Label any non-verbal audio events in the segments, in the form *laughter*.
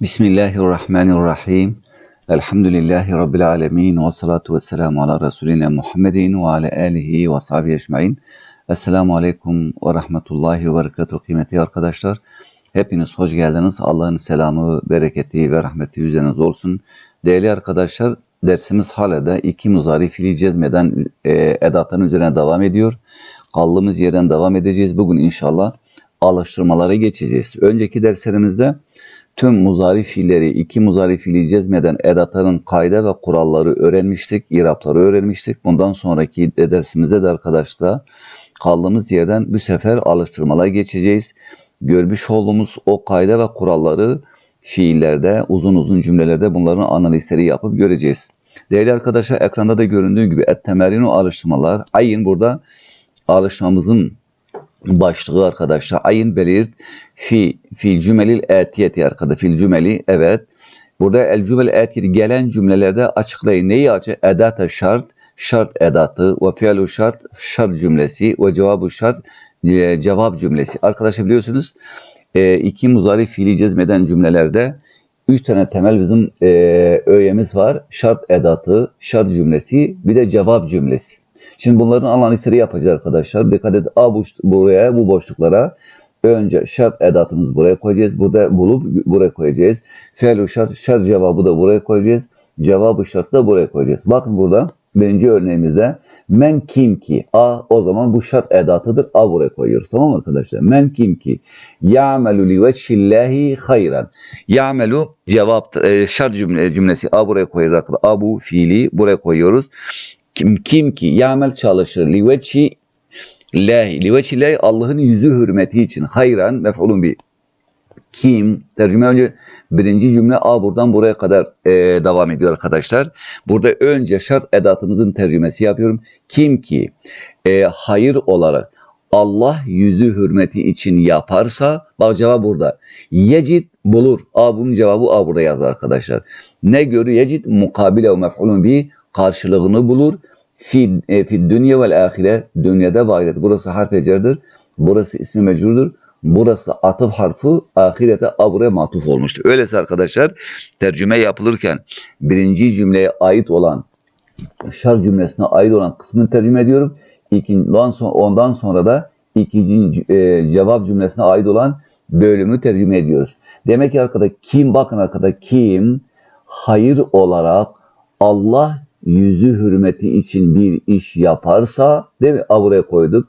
Bismillahirrahmanirrahim. Elhamdülillahi Rabbil alemin. Ve salatu ve selamu ala Resulina Muhammedin ve ala alihi ve sahbihi ecmain. Esselamu aleyküm ve rahmetullahi ve berekatuhu kıymetli arkadaşlar. Hepiniz hoş geldiniz. Allah'ın selamı, bereketi ve rahmeti üzerinize olsun. Değerli arkadaşlar, dersimiz hala da iki muzari fiili cezmeden e, edatların üzerine devam ediyor. Kaldığımız yerden devam edeceğiz. Bugün inşallah alıştırmalara geçeceğiz. Önceki derslerimizde tüm muzari fiilleri, iki muzari fiili cezmeden edatların kayda ve kuralları öğrenmiştik, irapları öğrenmiştik. Bundan sonraki dersimizde de arkadaşlar kaldığımız yerden bu sefer alıştırmalara geçeceğiz. Görmüş olduğumuz o kayda ve kuralları fiillerde, uzun uzun cümlelerde bunların analizleri yapıp göreceğiz. Değerli arkadaşlar ekranda da göründüğü gibi et-temerinu alıştırmalar. Ayın burada alıştırmamızın başlığı arkadaşlar. Ayın belirt fi fi cümelil etiyeti arkada fil cümeli evet. Burada el cümel etiyeti gelen cümlelerde açıklayın. Neyi açık? Edat şart, şart edatı ve fiilu şart, şart cümlesi ve cevabı şart e, cevap cümlesi. Arkadaşlar biliyorsunuz e, iki muzari fiili cezmeden cümlelerde üç tane temel bizim e, öğemiz var. Şart edatı, şart cümlesi, bir de cevap cümlesi. Şimdi bunların analizleri yapacağız arkadaşlar. Dikkat edin. A boş, buraya, bu boşluklara önce şart edatımızı buraya koyacağız. Burada bulup buraya koyacağız. Fiil şart, şart cevabı da buraya koyacağız. Cevabı şart da buraya koyacağız. Bakın burada birinci örneğimizde men kim ki a o zaman bu şart edatıdır a buraya koyuyoruz tamam arkadaşlar men kim ki ya'melu li veçhillahi hayran ya'melu cevap e, şart cümle, cümlesi a buraya koyuyoruz arkadaşlar a bu fiili buraya koyuyoruz kim, kim ki ya'mel çalışır li veçhi lahi li veçhillahi Allah'ın yüzü hürmeti için hayran mef'ulun bi kim tercüme önce birinci cümle A buradan buraya kadar e, devam ediyor arkadaşlar. Burada önce şart edatımızın tercümesi yapıyorum. Kim ki e, hayır olarak Allah yüzü hürmeti için yaparsa bak cevap burada. Yecid bulur. A bunun cevabı A burada yazar arkadaşlar. Ne görür? Yecid mukabile ve mef'ulun bi karşılığını bulur. Fi, e, fi dünya vel ahire dünyada ve ahirette. Burası harf ecerdir. Burası ismi mecrudur. Burası atıf harfi ahirete abre matuf olmuştur. Öyleyse arkadaşlar tercüme yapılırken birinci cümleye ait olan şar cümlesine ait olan kısmını tercüme ediyorum. İkinci, ondan sonra da ikinci e, cevap cümlesine ait olan bölümü tercüme ediyoruz. Demek ki arkada kim bakın arkada kim hayır olarak Allah yüzü hürmeti için bir iş yaparsa değil mi? A buraya koyduk.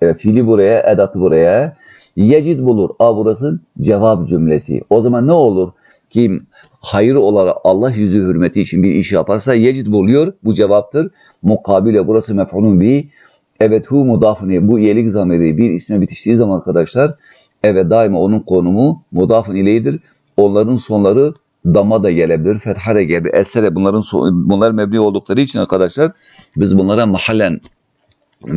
E, fiili buraya, edatı buraya. Yecid bulur. A burası cevap cümlesi. O zaman ne olur? Kim hayır olarak Allah yüzü hürmeti için bir iş yaparsa yecid buluyor. Bu cevaptır. Mukabile burası mef'ulun bi. Evet hu mudafını bu iyelik zamiri bir isme bitiştiği zaman arkadaşlar evet daima onun konumu mudafın ileydir. Onların sonları dama da gelebilir, fetha da gelebilir, esere bunların bunlar mebni oldukları için arkadaşlar biz bunlara mahallen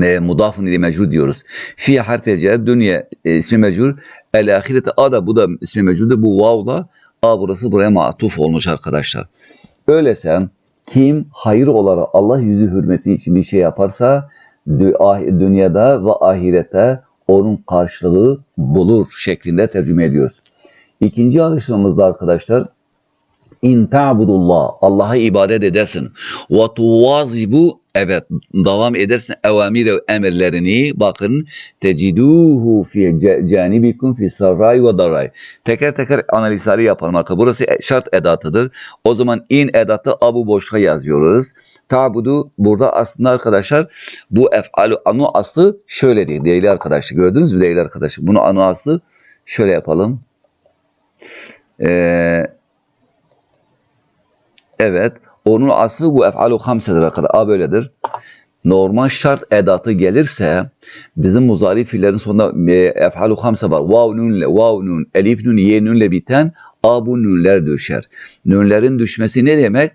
e, mudafun ile mecrur diyoruz. Fi harfi cer dünya e, ismi mecrur. El ahirete a da bu da ismi mecrurdur. Bu vavla a burası buraya matuf olmuş arkadaşlar. Öyleyse kim hayır olarak Allah yüzü hürmeti için bir şey yaparsa dünyada ve ahirette onun karşılığı bulur şeklinde tercüme ediyoruz. İkinci alıştırmamızda arkadaşlar İn ta'budullah Allah'a ibadet edersin. Ve tuvazibu evet devam edersin evamir emirlerini bakın teciduhu fi canibikum fi sarray ve daray. Teker teker analizleri yapalım arkadaşlar. Burası şart edatıdır. O zaman in edatı abu boşluğa yazıyoruz. Tabudu burada aslında arkadaşlar bu ef'alu anu aslı şöyledir değerli arkadaşlar. Gördünüz mü değerli arkadaşlar? Bunu anu aslı şöyle yapalım. Eee Evet. Onun aslı bu ef'alu hamsedir arkadaşlar. A böyledir. Normal şart edatı gelirse bizim muzari fiillerin sonunda e, ef'alu hamse var. Vav nunle, vav nun, elif nun, ye nunle biten a bu nünler düşer. Nünlerin düşmesi ne demek?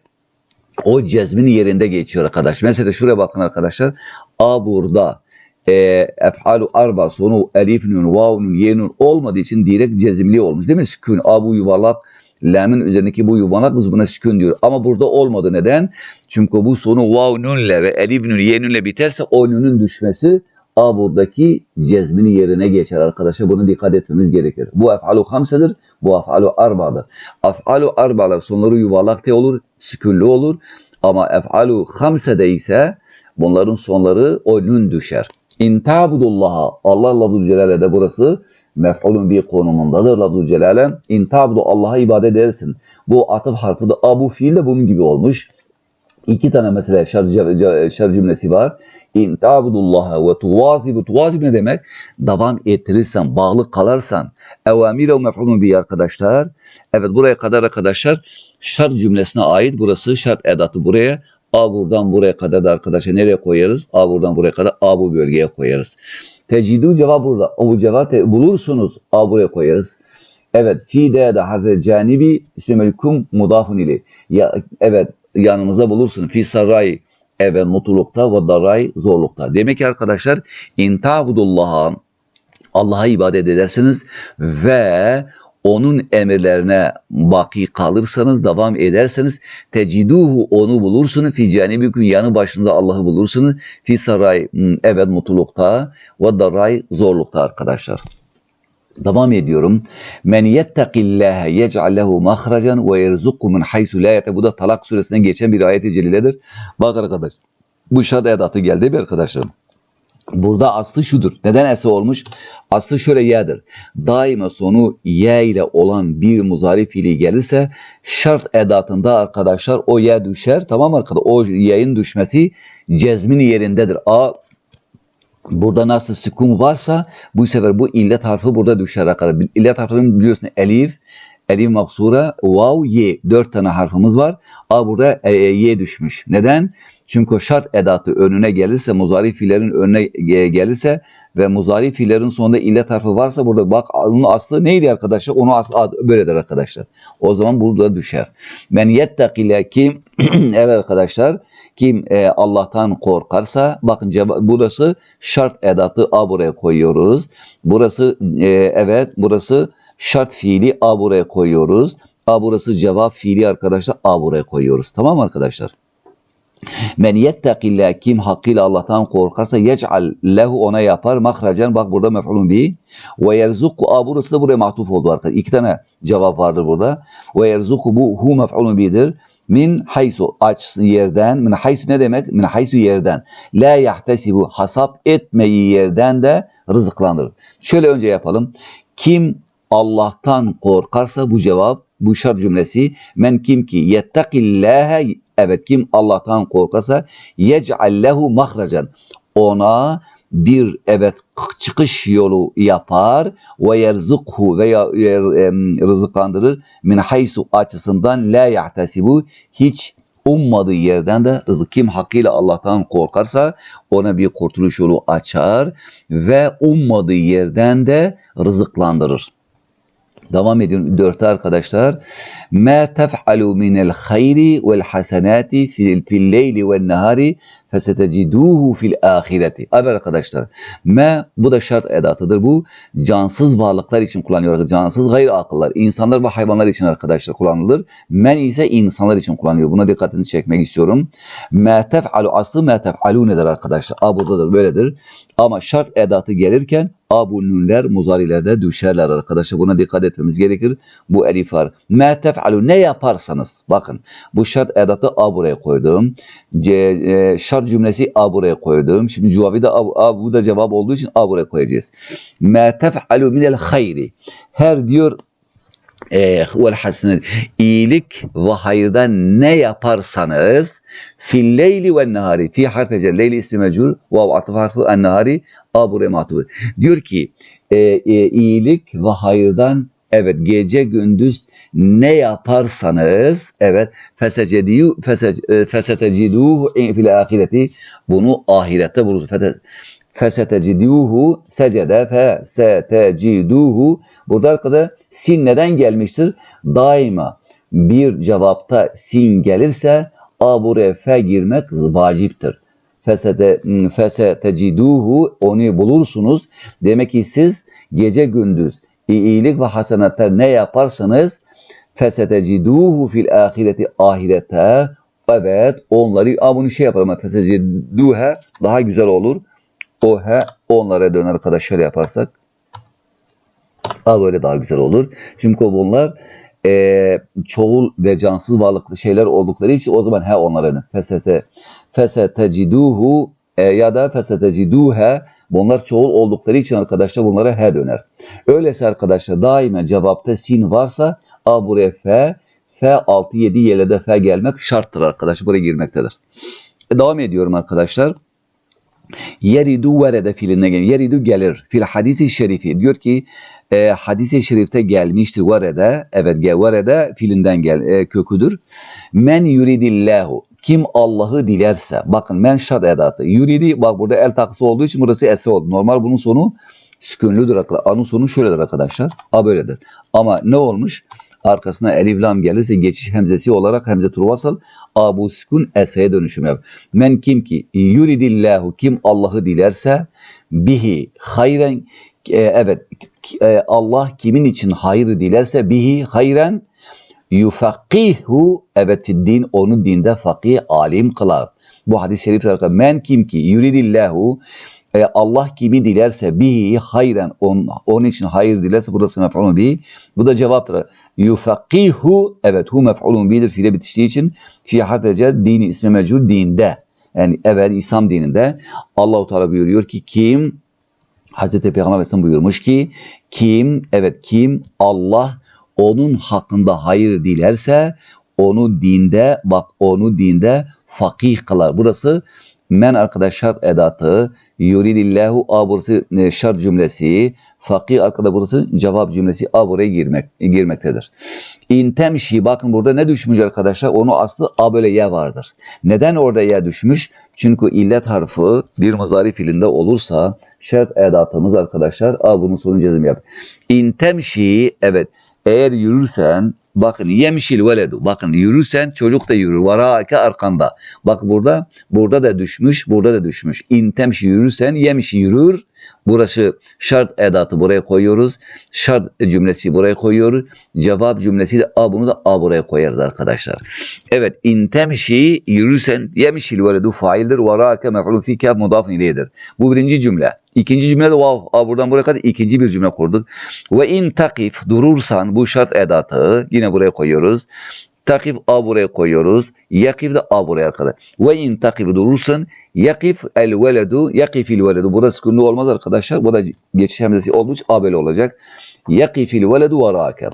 O cezmin yerinde geçiyor arkadaş. Mesela şuraya bakın arkadaşlar. A burada e, ef'alu arba sonu elif nun, vav nun, ye nun olmadığı için direkt cezimli olmuş değil mi? Sükun, a bu yuvarlak Lam'ın üzerindeki bu yuvarlak biz buna sükun diyor. Ama burada olmadı. Neden? Çünkü bu sonu vav nunle ve elif nun ye nunle biterse o nunun düşmesi a buradaki cezmini yerine geçer arkadaşlar. Buna dikkat etmemiz gerekir. Bu ef'alu hamsedir. Bu af'alu arba'dır. Af'alu arba'lar sonları yuvarlak da olur, sükunlu olur. Ama ef'alu hamsede ise bunların sonları o nun düşer. İn ta'budullaha Allah lafzul celale de burası mef'ulun bir konumundadır lafzul celale. İn ta'budu Allah'a ibadet edersin. Bu atıf harfi de abu fiil de bunun gibi olmuş. İki tane mesela şer, şer cümlesi var. İn ta'budullaha ve tuvazibu. Tuvazib ne demek? Devam ettirirsen, bağlı kalarsan. Evamire mef'ulun bir arkadaşlar. Evet buraya kadar arkadaşlar şart cümlesine ait. Burası şart edatı buraya. A buradan buraya kadar da arkadaşlar nereye koyarız? A buradan buraya kadar A bu bölgeye koyarız. Tecidu cevap burada. O bu cevap bulursunuz. A buraya koyarız. Evet. Fi de de harfi canibi ismelikum mudafun ili. Ya, evet yanımızda bulursun. Fi saray evet mutlulukta ve daray zorlukta. Demek ki arkadaşlar intabudullaha Allah'a ibadet edersiniz ve onun emirlerine baki kalırsanız, devam ederseniz teciduhu onu bulursunuz. Fi canibikum yanı başınıza Allah'ı bulursunuz. Fi saray hmm, evet mutlulukta ve daray zorlukta arkadaşlar. Devam ediyorum. Men yettekillâhe yec'al lehu mahracan ve yerzukhu min haysu la yate. Bu da Talak suresinden geçen bir ayet-i celiledir. Bak arkadaş. Bu şad edatı geldi bir arkadaşlar. Burada aslı şudur. Neden ese olmuş? Aslı şöyle yedir. Daima sonu ye ile olan bir muzari fiili gelirse şart edatında arkadaşlar o ye düşer. Tamam arkadaşlar? O ye'in düşmesi cezmin yerindedir. A Burada nasıl sükun varsa bu sefer bu illet harfi burada düşer arkadaşlar. İllet harfinin biliyorsun elif, elif maksura, vav, ye. Dört tane harfimiz var. A burada e, ye düşmüş. Neden? Çünkü şart edatı önüne gelirse, muzari fiillerin önüne ge- gelirse ve muzari fiillerin sonunda illet harfi varsa burada bak onun aslı neydi arkadaşlar? Onu aslı böyledir arkadaşlar. O zaman burada düşer. Men yettekile kim? *clears throat* evet arkadaşlar. Kim e, Allah'tan korkarsa bakın burası şart edatı A buraya koyuyoruz. Burası e, evet burası şart fiili A buraya koyuyoruz. A burası cevap fiili arkadaşlar A buraya koyuyoruz. Tamam mı arkadaşlar? Men yettekillâh kim hakkıyla Allah'tan korkarsa yec'al lehu ona yapar mahracen bak burada mef'ulun bi ve yerzukku a burası da buraya mahtuf oldu arkadaşlar. İki tane cevap vardır burada. Ve yerzukku bu hu mef'ulun bi'dir. Min haysu açsın yerden. Min haysu ne demek? Min haysu yerden. La yahtesibu hasap etmeyi yerden de rızıklandırır. Şöyle önce yapalım. Kim Allah'tan korkarsa bu cevap bu şart cümlesi men kim ki yettakillâhe evet kim Allah'tan korkarsa yec'al lehu mahracan ona bir evet çıkış yolu yapar ve yerzukhu veya rızıklandırır min haysu açısından la yahtesibu hiç ummadığı yerden de rızık kim hakkıyla Allah'tan korkarsa ona bir kurtuluş yolu açar ve ummadığı yerden de rızıklandırır. Devam ediyorum dörtte arkadaşlar. Ma tef'alu minel hayri vel hasenati fil, leyli vel nehari feseteciduhu fil ahireti. Evet arkadaşlar. Ma bu da şart edatıdır. Bu cansız varlıklar için kullanıyor. Cansız gayri akıllar. insanlar ve hayvanlar için arkadaşlar kullanılır. Men ise insanlar için kullanılıyor. Buna dikkatini çekmek istiyorum. Ma tef'alu aslı ma tef'alu nedir arkadaşlar? A buradadır böyledir. Ama şart edatı gelirken A bu nünler muzarilerde düşerler arkadaşlar. Buna dikkat etmemiz gerekir. Bu elif var. Ma tef'alu ne yaparsanız. Bakın bu şart edatı A buraya koydum. C, e, şart cümlesi A buraya koydum. Şimdi cevabı da A, A bu da cevap olduğu için A buraya koyacağız. Ma tef'alu minel hayri. Her diyor e, vel hasenet iyilik ve hayırdan ne yaparsanız fil leyli ve nehari fi harfi cer leyli ismi mecul ve atıf harfi en nehari a buraya matıfı. Diyor ki e, e, iyilik ve hayırdan evet gece gündüz ne yaparsanız evet fesecediyu fese- e, feseteciduhu fil ahireti bunu ahirette bulursunuz. Feseteciduhu secede feseteciduhu burada arkada sin neden gelmiştir? Daima bir cevapta sin gelirse a buraya fe girmek vaciptir. Fesete, feseteciduhu onu bulursunuz. Demek ki siz gece gündüz iyilik ve hasenatlar ne yaparsanız feseteciduhu fil ahireti ahirete evet onları a bunu şey yapalım feseciduhe daha güzel olur. O he onlara döner arkadaş şöyle yaparsak A böyle daha güzel olur. Çünkü bunlar e, çoğul ve cansız varlıklı şeyler oldukları için o zaman he onlara fesete feseteciduhu e, ya da feseteciduhe bunlar çoğul oldukları için arkadaşlar bunlara he döner. Öyleyse arkadaşlar daima cevapta sin varsa a buraya fe f 6 7 yelede fe gelmek şarttır arkadaşlar. Buraya girmektedir. E, devam ediyorum arkadaşlar. Yeridu verede fiiline gelir. Yeridu gelir. Fil hadisi şerifi. Diyor ki e, hadisi şerifte gelmiştir verede. Evet gel verede fiilinden gel e, köküdür. Men yuridillahu. Kim Allah'ı dilerse. Bakın men şart edatı. Yuridi bak burada el takısı olduğu için burası ese oldu. Normal bunun sonu sükünlüdür. A'nın sonu şöyledir arkadaşlar. A böyledir. Ama ne olmuş? Arkasına elif lam gelirse geçiş hemzesi olarak hemze turvasal a bu sükun eseye dönüşüm yap. Men kim ki yuridillahu kim Allah'ı dilerse bihi hayren e, evet e, Allah kimin için hayır dilerse bihi hayren yufakihu evet din onu dinde fakih alim kılar. Bu hadis-i şerif arkadaşlar men kim ki yuridillahu e, Allah kimi dilerse bihi hayren on, onun için hayır dilerse burası mef'ulun bihi. Bu da cevaptır. Yufakihu evet hu mef'ulun bihidir fiile bitiştiği için fi harfece dini ismi mecbur dinde. Yani evet İslam dininde Allahu Teala buyuruyor ki kim Hazreti Peygamber Aleyhisselam buyurmuş ki kim evet kim Allah onun hakkında hayır dilerse onu dinde bak onu dinde fakih kılar. Burası men arkadaş şart edatı yuridillahu a burası e, şart cümlesi fakih arkada burası cevap cümlesi a buraya girmek, girmektedir. İntemşi bakın burada ne düşmüş arkadaşlar onu aslı a böyle ye vardır. Neden orada ye düşmüş? Çünkü illet harfi bir muzari filinde olursa şart edatımız arkadaşlar a bunun sonu cezim yap. İntemşi evet eğer yürürsen bakın yemişil veledu bakın yürürsen çocuk da yürür varaake arkanda. Bak burada burada da düşmüş burada da düşmüş. İntemşi yürürsen yemişi yürür. Burası şart edatı buraya koyuyoruz. Şart cümlesi buraya koyuyoruz. Cevap cümlesi de a bunu da a buraya koyarız arkadaşlar. Evet intemşi yürürsen yemişil veledu faildir. Varaake mef'ulun fi kaf mudafın ileydir. Bu birinci cümle. İkinci cümle de vav. A buradan buraya kadar ikinci bir cümle kurduk. Ve in takif durursan bu şart edatı yine buraya koyuyoruz. Takif A buraya koyuyoruz. Yakif de A buraya kadar. Ve in takif durursan yakif el veledu yakifil veledu. Burada sükunlu olmaz arkadaşlar. Bu da geçiş hemzesi için A böyle olacak. Yakifil veledu varake.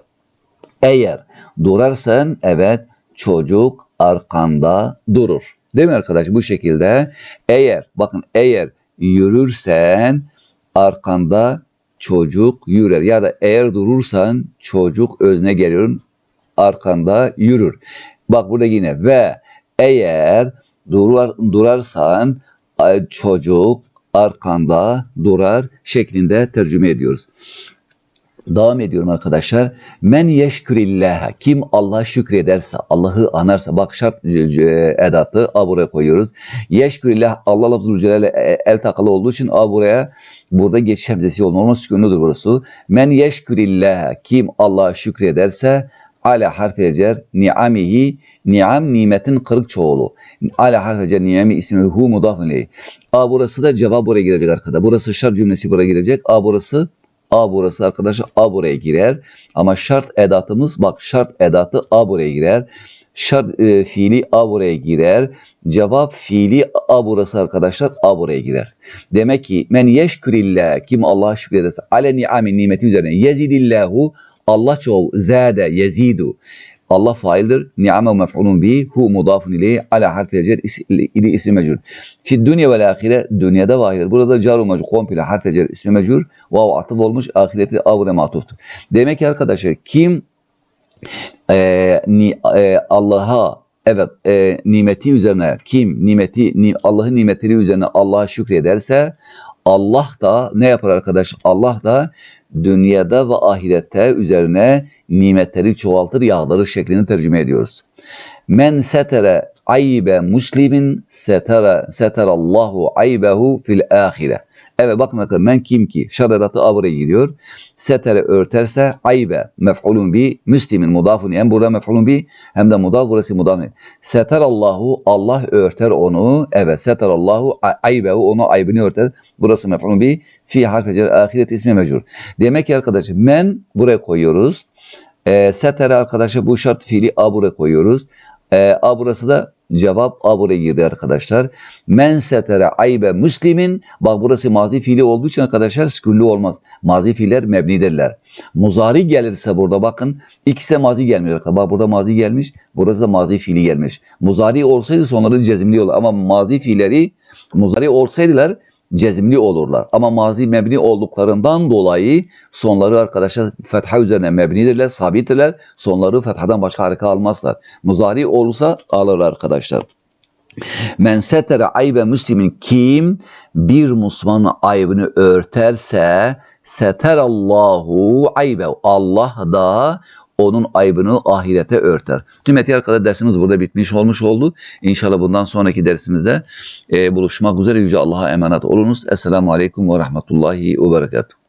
Eğer durarsan evet çocuk arkanda durur. Değil mi arkadaş? Bu şekilde eğer bakın eğer yürürsen arkanda çocuk yürür. Ya da eğer durursan çocuk özne geliyorum arkanda yürür. Bak burada yine ve eğer durar, durarsan çocuk arkanda durar şeklinde tercüme ediyoruz. Devam ediyorum arkadaşlar. Men yeşkürillah. Kim Allah'a şükrederse, Allah'ı anarsa. Bak şart edatı A buraya koyuyoruz. Yeşkürillah Allah lafzul celale el takalı olduğu için A buraya burada geçiş hemzesi olur. Normal sükunludur burası. Men yeşkürillah. Kim Allah'a şükrederse ala harfi cer ni'amihi ni'am nimetin kırık çoğulu. Ala harfi cer ni'ami ismi hu mudafun. A burası da cevap buraya girecek arkada. Burası şart cümlesi buraya girecek. A burası A burası arkadaşlar A buraya girer. Ama şart edatımız bak şart edatı A buraya girer. Şart e, fiili A buraya girer. Cevap fiili A burası arkadaşlar A buraya girer. Demek ki men yeşkürillah kim Allah'a şükrederse ale ni'amin nimeti üzerine yezidillahu Allah çoğu zade yezidu. Allah faildir. Ni'ame mef'ulun bi hu mudafun ileyhi ala harfi cer ili ismi mecrur. Fi dünya ve ahire dünyada ve ahirette. Burada car mecrur komple harfi cer ismi mecrur. Vav atıf olmuş ahireti avre matuftur. Demek ki arkadaşlar kim e, ni, e, Allah'a evet e, nimeti üzerine kim nimeti ni, Allah'ın nimetleri üzerine Allah'a şükrederse Allah da ne yapar arkadaş? Allah da dünyada ve ahirette üzerine nimetleri çoğaltır, yağdırır şeklinde tercüme ediyoruz. Men setere aybe muslimin setera seterallahu aybehu fil ahire. Evet bakın arkadaşlar men kim ki şadadatı avre gidiyor. Setere örterse aybe mef'ulun bi müslimin mudafun hem burada mef'ulun bi hem de mudaf burası mudaf. Seterallahu Allah örter onu. Evet seterallahu aybehu onu aybını örter. Burası mef'ulun bi fi harfi cer ahiret ismi mecrur. Demek ki arkadaşlar men buraya koyuyoruz. E, setere arkadaşlar bu şart fiili a buraya koyuyoruz. E, a burası da cevap a buraya girdi arkadaşlar. Men setere aybe müslimin. Bak burası mazi fiili olduğu için arkadaşlar sükünlü olmaz. Mazi fiiller mebnidirler. Muzari gelirse burada bakın ikisi mazi gelmiyor. Bak burada mazi gelmiş. Burası da mazi fiili gelmiş. Muzari olsaydı sonları cezimli olur. Ama mazi fiilleri muzari olsaydılar cezimli olurlar. Ama mazi mebni olduklarından dolayı sonları arkadaşlar fetha üzerine mebnidirler, sabittirler. Sonları fethadan başka harika almazlar. Muzari olursa alırlar arkadaşlar. Men setere aybe müslimin kim bir Müslümanın aybını örterse seterallahu aybe Allah da onun aybını ahirete örter. Kıymetli arkadaşlar dersimiz burada bitmiş olmuş oldu. İnşallah bundan sonraki dersimizde e, buluşmak üzere Yüce Allah'a emanet olunuz. Esselamu Aleyküm ve Rahmetullahi ve Berekatuhu.